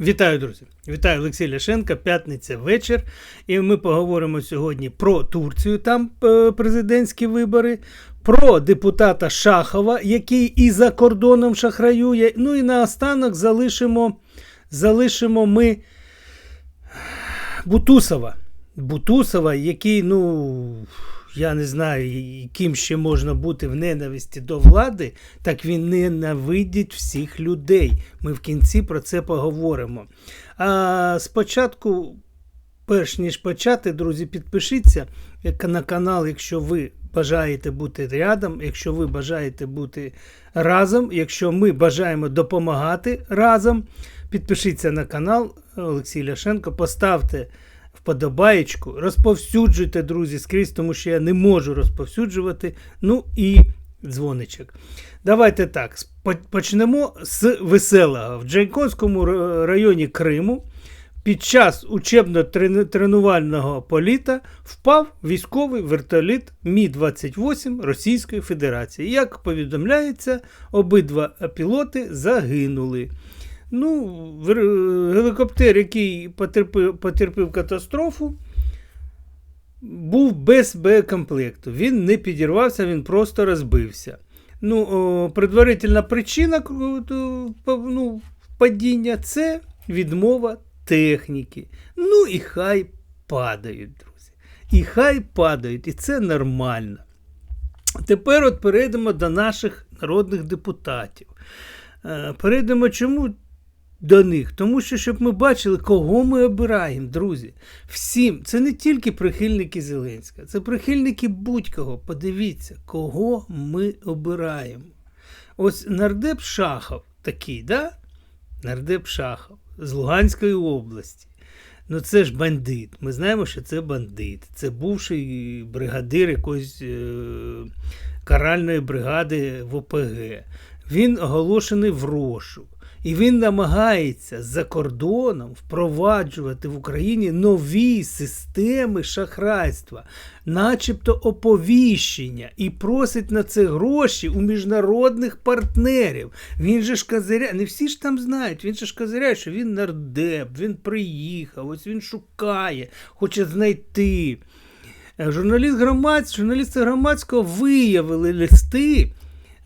Вітаю, друзі! Вітаю Олексій Ляшенко, п'ятниця вечір. І ми поговоримо сьогодні про Турцію, там е, президентські вибори, про депутата Шахова, який і за кордоном шахраює. Ну і наостанок залишимо, залишимо ми Бутусова. Бутусова, який, ну. Я не знаю, яким ще можна бути в ненависті до влади, так він ненавидить всіх людей. Ми в кінці про це поговоримо. А спочатку, перш ніж почати, друзі, підпишіться на канал, якщо ви бажаєте бути рядом, якщо ви бажаєте бути разом, якщо ми бажаємо допомагати разом. Підпишіться на канал Олексій Ляшенко, поставте вподобаєчку, розповсюджуйте, друзі, скрізь, тому що я не можу розповсюджувати. Ну і дзвоничок. Давайте так. Почнемо з веселого. В Джайконському районі Криму під час учебно-тренувального політа впав військовий вертоліт Мі-28 Російської Федерації. Як повідомляється, обидва пілоти загинули. Ну, Гелікоптер, який потерпив потерпів катастрофу, був без боєкомплекту. Він не підірвався, він просто розбився. Ну, о, Предварительна причина ну, падіння це відмова техніки. Ну і хай падають, друзі. І хай падають, і це нормально. Тепер от перейдемо до наших народних депутатів. Е, перейдемо чому до них, тому що щоб ми бачили, кого ми обираємо, друзі. Всім, це не тільки прихильники Зеленська, це прихильники будь-кого. Подивіться, кого ми обираємо. Ось нардеп Шахов такий, да? Нардеп Шахов з Луганської області. Ну це ж бандит. Ми знаємо, що це бандит. Це бувший бригадир якоїсь е каральної бригади в ОПГ. Він оголошений в розшук. І він намагається за кордоном впроваджувати в Україні нові системи шахрайства, начебто оповіщення, і просить на це гроші у міжнародних партнерів. Він же ж козиряє, не всі ж там знають, він же ж козиряє, що він нардеп, він приїхав, ось він шукає, хоче знайти. Журналіст громадськ, журналісти громадського виявили листи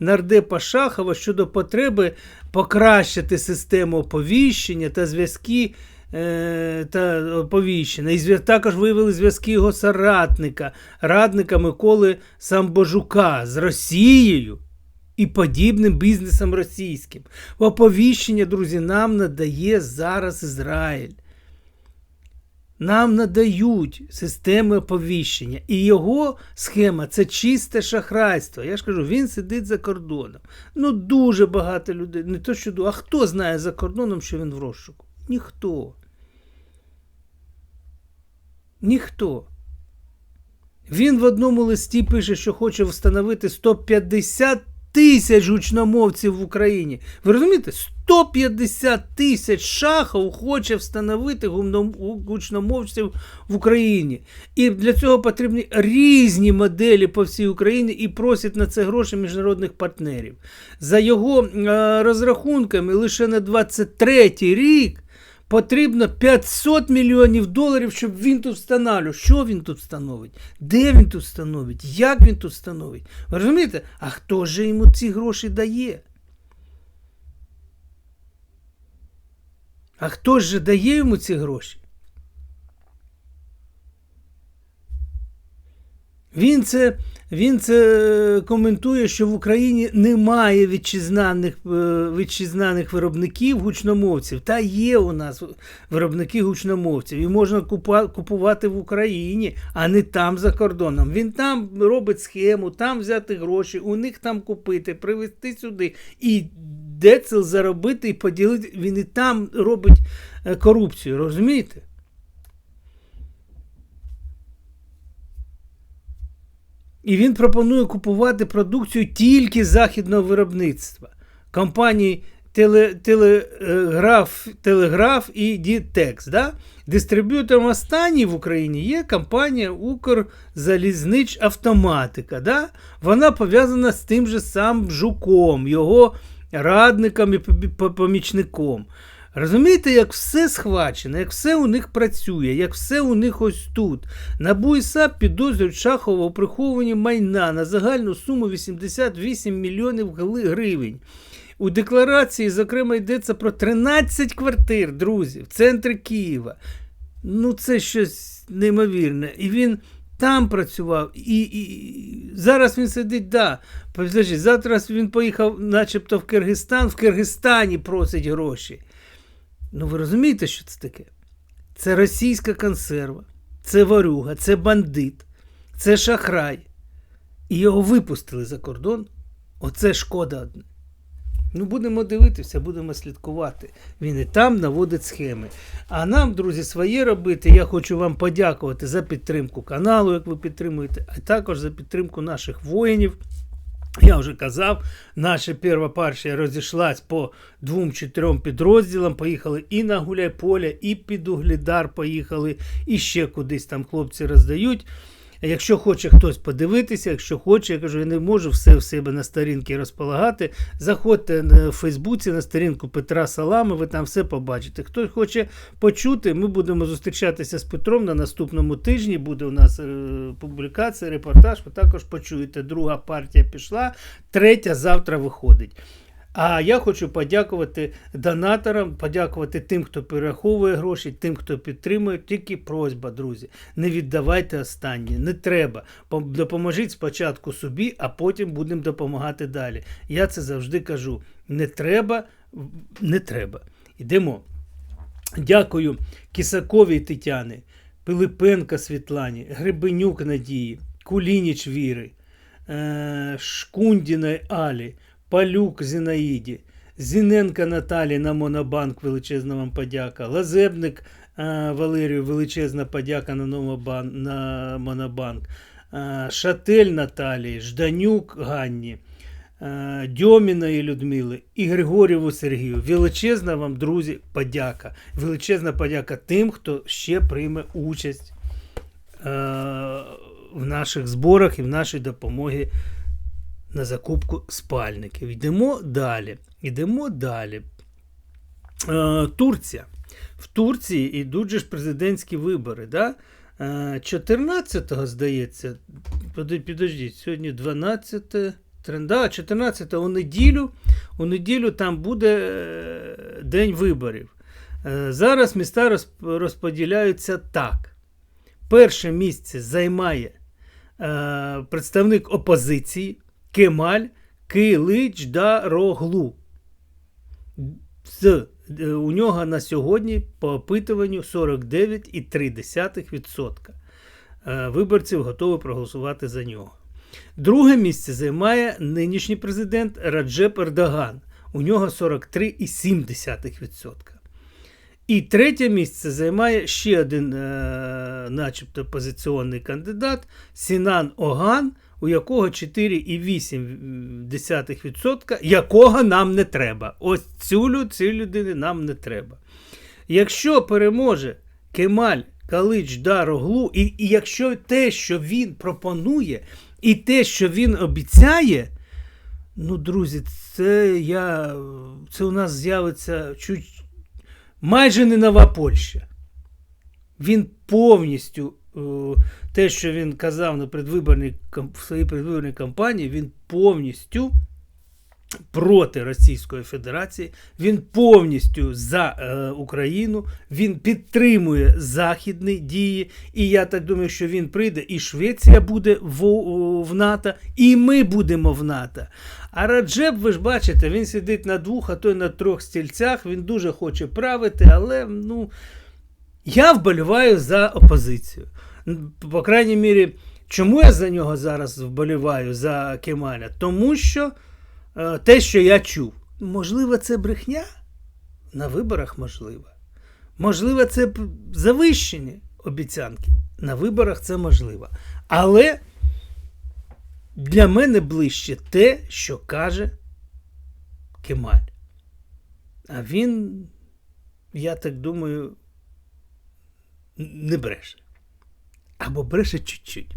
нардепа Шахова щодо потреби покращити систему оповіщення та зв'язки е, та оповіщення. І також виявили зв'язки його соратника, радника Миколи Самбожука з Росією. І подібним бізнесом російським. Оповіщення, друзі, нам надає зараз Ізраїль. Нам надають системи оповіщення. І його схема це чисте шахрайство. Я ж кажу, він сидить за кордоном. Ну, дуже багато людей. Не то що а хто знає за кордоном, що він в розшуку? Ніхто. Ніхто. Він в одному листі пише, що хоче встановити 150 тисяч гучномовців в Україні. Ви розумієте? 150 тисяч шахов хоче встановити гучномовців в Україні. І для цього потрібні різні моделі по всій Україні і просять на це гроші міжнародних партнерів. За його е, розрахунками, лише на 23 рік. Потрібно 500 мільйонів доларів, щоб він тут встановлював. Що він тут встановить? Де він тут встановить? Як він тут встановить? Ви розумієте? А хто ж йому ці гроші дає? А хто ж дає йому ці гроші? Він це він це коментує, що в Україні немає вітчизнаних е, вітчизнаних виробників гучномовців. Та є у нас виробники гучномовців. І можна купувати в Україні, а не там за кордоном. Він там робить схему, там взяти гроші, у них там купити, привезти сюди і децел заробити і поділити. Він і там робить е, корупцію. Розумієте? І він пропонує купувати продукцію тільки західного виробництва компанії теле, телеграф, телеграф і Дітекс. Да? Дистриб'ютором останній в Україні є компанія Укрзалізнич Автоматика. Да? Вона пов'язана з тим же самим жуком, його радником і помічником. Розумієте, як все схвачено, як все у них працює, як все у них ось тут. НАБУ і підозрюють Шахова у прихованні майна на загальну суму 88 мільйонів гривень. У декларації, зокрема, йдеться про 13 квартир, друзі, в центрі Києва. Ну, це щось неймовірне. І він там працював, і, і, зараз він сидить, да. Завтра він поїхав, начебто, в Киргизстан, в Киргизстані просить гроші. Ну, ви розумієте, що це таке? Це російська консерва, це ворюга, це бандит, це шахрай. І його випустили за кордон. Оце шкода одне. Ну, будемо дивитися, будемо слідкувати. Він і там наводить схеми. А нам, друзі, своє робити. Я хочу вам подякувати за підтримку каналу, як ви підтримуєте, а також за підтримку наших воїнів. Я вже казав, наша перша партія розійшлась по двом чи трьом підрозділам. Поїхали і на Гуляйполе, і під Углідар поїхали, і ще кудись там хлопці роздають. Якщо хоче хтось подивитися, якщо хоче, я кажу, я не можу все в себе на сторінці розполагати. Заходьте на Фейсбуці на сторінку Петра Салами, ви там все побачите. Хто хоче почути, ми будемо зустрічатися з Петром на наступному тижні. Буде у нас е, публікація, репортаж. Ви також почуєте. Друга партія пішла, третя завтра виходить. А я хочу подякувати донаторам, подякувати тим, хто перераховує гроші, тим, хто підтримує. Тільки просьба, друзі. Не віддавайте останнє, не треба. Допоможіть спочатку собі, а потім будемо допомагати далі. Я це завжди кажу. Не треба, не треба. Йдемо. Дякую Кисаковій Тетяни, Пилипенка Світлані, Гребенюк Надії, Кулініч Віри, е, Шкундіної Алі, Палюк Зінаїді, Зіненка Наталі на Монобанк, величезна вам подяка, Лазебник е, Валерію, величезна подяка на, Новобан, на Монобанк, е, Шатель Наталії, Жданюк Ганні. е, Дьоміної Людмили і Григорєву Сергію. Величезна вам, друзі, подяка. Величезна подяка тим, хто ще прийме участь в наших зборах і в нашій допомогі на закупку спальників. Йдемо далі. Йдемо далі. Е, Турція. В Турції йдуть же ж президентські вибори. Да? Е, 14-го, здається, поди- підождіть, сьогодні 12. трин- 14 у неділю. У неділю там буде е, день виборів. Е, Зараз міста розподіляються так. Перше місце займає е, представник опозиції Кемаль Киличдароглу. З, е, у нього на сьогодні по опитуванню 49,3% е, виборців готові проголосувати за нього. Друге місце займає нинішній президент Раджеп Ердоган. У нього 43,7%. І третє місце займає ще один, е, начебто, позиціонний кандидат Сінан Оган, у якого 4,8%, якого нам не треба. Ось цю, цій людини нам не треба. Якщо переможе Кемаль Калич Дароглу, і, і якщо те, що він пропонує, і те, що він обіцяє, ну, друзі, це я. Це у нас з'явиться чуть майже не нова Польща. Він повністю те, що він казав на предвиборній в своїй предвиборній кампанії, він повністю проти Російської Федерації, він повністю за е, Україну, він підтримує західні дії. І я так думаю, що він прийде, і Швеція буде в, в НАТО, і ми будемо в НАТО. А Раджеп, ви ж бачите, він сидить на двох, а то й на трьох стільцях. Він дуже хоче правити, але ну. Я вболіваю за опозицію. По крайній мірі, чому я за нього зараз вболіваю за Кемаля? Тому що е, те, що я чув, можливо, це брехня? На виборах можливо. Можливо, це завищені обіцянки. На виборах це можливо. Але для мене ближче те, що каже Кемаль. А він, я так думаю, не бреше. Або бреше чуть-чуть.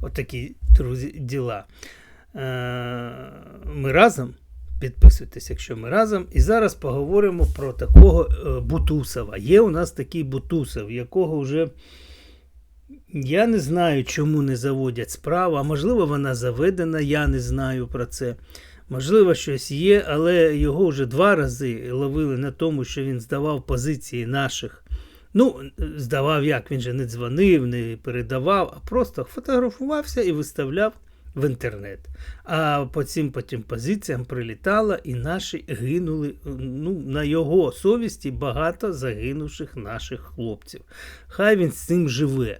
Отакі, друзі, діла. Е, Ми разом Підписуйтесь, якщо ми разом. І зараз поговоримо про такого е, Бутусова. Є у нас такий Бутусов, якого вже я не знаю, чому не заводять справу, а можливо, вона заведена, я не знаю про це. Можливо, щось є, але його вже два рази ловили на тому, що він здавав позиції наших. Ну, здавав як, він же не дзвонив, не передавав, а просто фотографувався і виставляв в інтернет. А по цим потім позиціям прилітала, і наші гинули. Ну, на його совісті багато загинувших наших хлопців. Хай він з цим живе.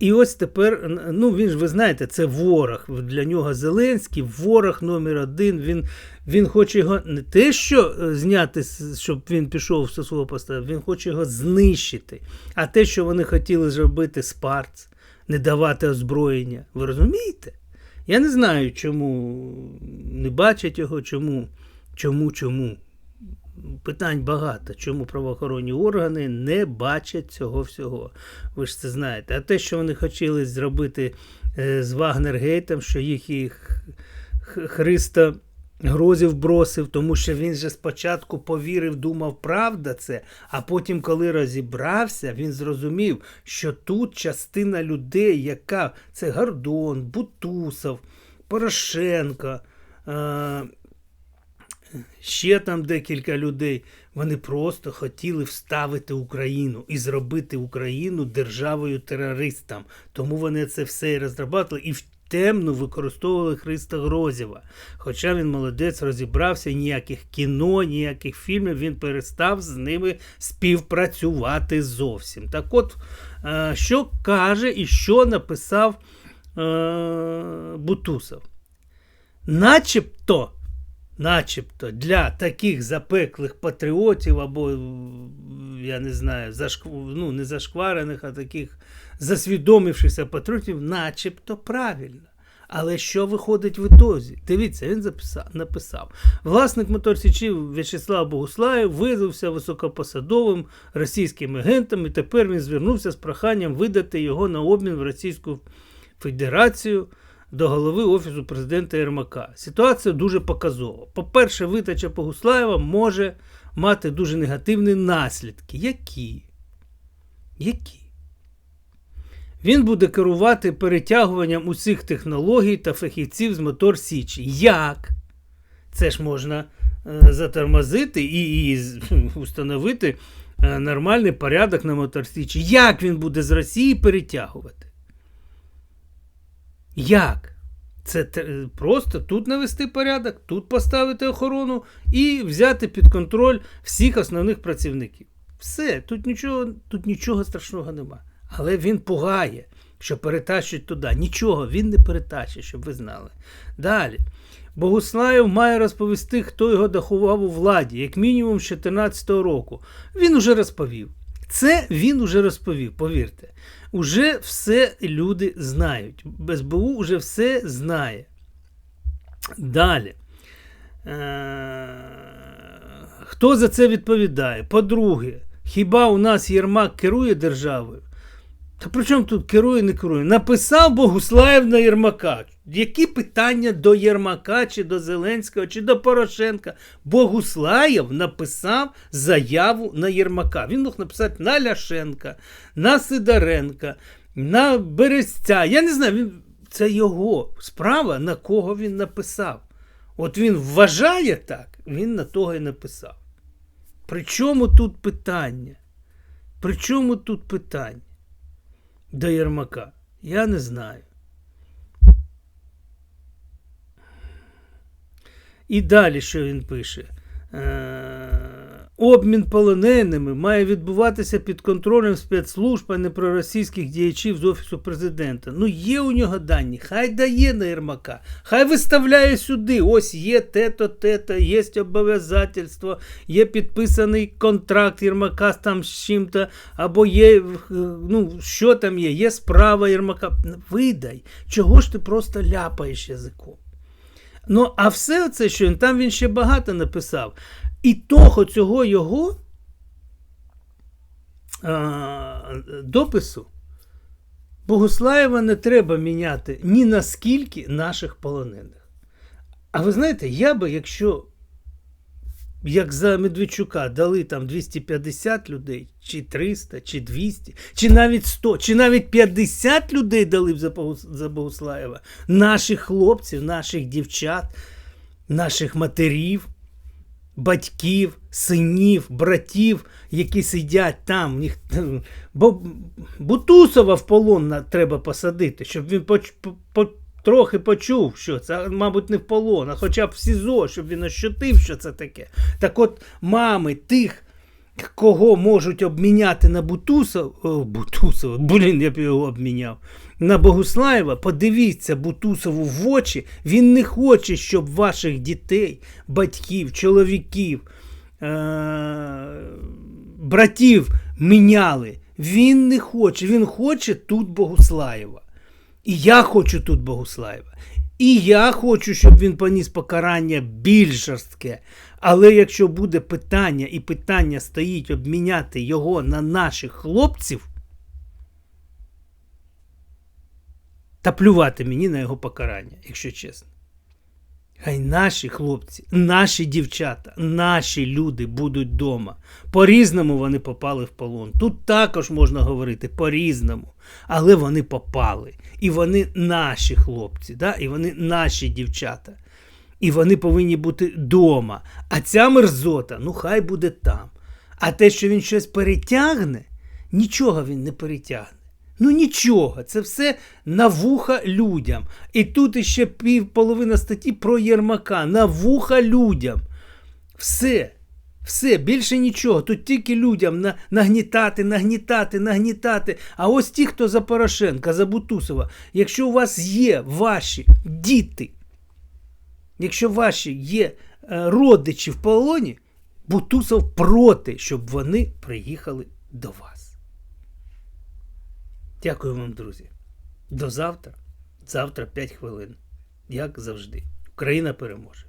І ось тепер, ну він ж ви знаєте, це ворог. Для нього Зеленський, ворог номер один. Він він хоче його не те, що зняти, щоб він пішов з свого поста, він хоче його знищити. А те, що вони хотіли зробити спарц, не давати озброєння. Ви розумієте? Я не знаю, чому не бачать його, чому, чому, чому. Питань багато, чому правоохоронні органи не бачать цього всього. Ви ж це знаєте. А те, що вони хотіли зробити е, з Вагнергейтом, що їх і Христа Грозів бросив, тому що він же спочатку повірив, думав, правда це, а потім, коли розібрався, він зрозумів, що тут частина людей, яка це Гордон, Бутусов, Порошенко. Е ще там декілька людей. Вони просто хотіли вставити Україну і зробити Україну державою терористам. Тому вони це все і розробляли і в темну використовували Христа Грозєва. Хоча він молодець розібрався, ніяких кіно, ніяких фільмів він перестав з ними співпрацювати зовсім. Так от, е, що каже і що написав е, Бутусов? Начебто начебто для таких запеклих патріотів або, я не знаю, зашк... ну, не зашкварених, а таких засвідомившихся патріотів, начебто правильно. Але що виходить в ітозі? Дивіться, він записав, написав. Власник моторсічів В'ячеслав Богуслаєв виявився високопосадовим російським агентом, і тепер він звернувся з проханням видати його на обмін в Російську Федерацію до голови Офісу президента Єрмака. Ситуація дуже показова. По-перше, видача Богуслаєва може мати дуже негативні наслідки. Які? Які? Він буде керувати перетягуванням усіх технологій та фахівців з мотор Січі. Як? Це ж можна е, затормозити і, і установити е, нормальний порядок на мотор Січі. Як він буде з Росії перетягувати? Як? Це просто тут навести порядок, тут поставити охорону і взяти під контроль всіх основних працівників. Все, тут нічого тут нічого страшного нема. Але він пугає, що перетащить туди. Нічого він не перетащить, щоб ви знали. Далі. Богуслаєв має розповісти, хто його дахував у владі, як мінімум з 2014 року. Він уже розповів. Це він уже розповів, повірте. Уже все люди знають. СБУ вже все знає. Далі. Е, хто за це відповідає? По-друге, хіба у нас Єрмак керує державою? Та при чому тут керує, не керує? Написав Богуслаєв на Єрмака. Які питання до Єрмака, чи до Зеленського, чи до Порошенка? Богуслаєв написав заяву на Єрмака. Він мог написати на Ляшенка, на Сидоренка, на Берестя. Я не знаю, він... це його справа, на кого він написав. От він вважає так, він на того і написав. При чому тут питання? При чому тут питання? До Єрмака? Я не знаю. І далі, що він пише? Е, Обмін полоненими має відбуватися під контролем спецслужб, а не проросійських діячів з Офісу президента. Ну, є у нього дані, хай дає на Єрмака, хай виставляє сюди. Ось є те-то, те-то, є обов'язательство, є підписаний контракт Єрмака там з чим-то, або є, ну, що там є, є справа Єрмака. Видай, чого ж ти просто ляпаєш язиком? Ну, а все це, що він там він ще багато написав. І того цього його а, допису Богуслаєва не треба міняти ні наскільки наших полонених. А ви знаєте, я би, якщо як за Медведчука дали там 250 людей, чи 300, чи 200, чи навіть 100, чи навіть 50 людей дали б за Богуслаєва, наших хлопців, наших дівчат, наших матерів, батьків, синів, братів, які сидять там. Їх... Бо Бутусова в полон треба посадити, щоб він по, по- трохи почув, що це, мабуть, не в полон, а хоча б в СІЗО, щоб він ощутив, що це таке. Так от мами тих, кого можуть обміняти на Бутусова, о, Бутусова, блін, я б його обміняв. На Богуслаєва, подивіться Бутусову в очі. Він не хоче, щоб ваших дітей, батьків, чоловіків, е- братів міняли. Він не хоче. Він хоче тут Богуслаєва. І я хочу тут Богуслаєва. І я хочу, щоб він поніс покарання більш жорстке. Але якщо буде питання, і питання стоїть обміняти його на наших хлопців, та плювати мені на його покарання, якщо чесно. Хай наші хлопці, наші дівчата, наші люди будуть вдома. По-різному вони попали в полон. Тут також можна говорити по-різному. Але вони попали. І вони наші хлопці, да? і вони наші дівчата. І вони повинні бути вдома. А ця мерзота, ну хай буде там. А те, що він щось перетягне, нічого він не перетягне. Ну нічого, це все на вуха людям. І тут іще пів половина статті про Єрмака. На вуха людям. Все. Все, більше нічого. Тут тільки людям на, нагнітати, нагнітати, нагнітати. А ось ті, хто за Порошенка, за Бутусова, якщо у вас є ваші діти, якщо ваші є е, родичі в полоні, Бутусов проти, щоб вони приїхали до вас. Дякую вам, друзі. До завтра. Завтра 5 хвилин. Як завжди. Україна переможе.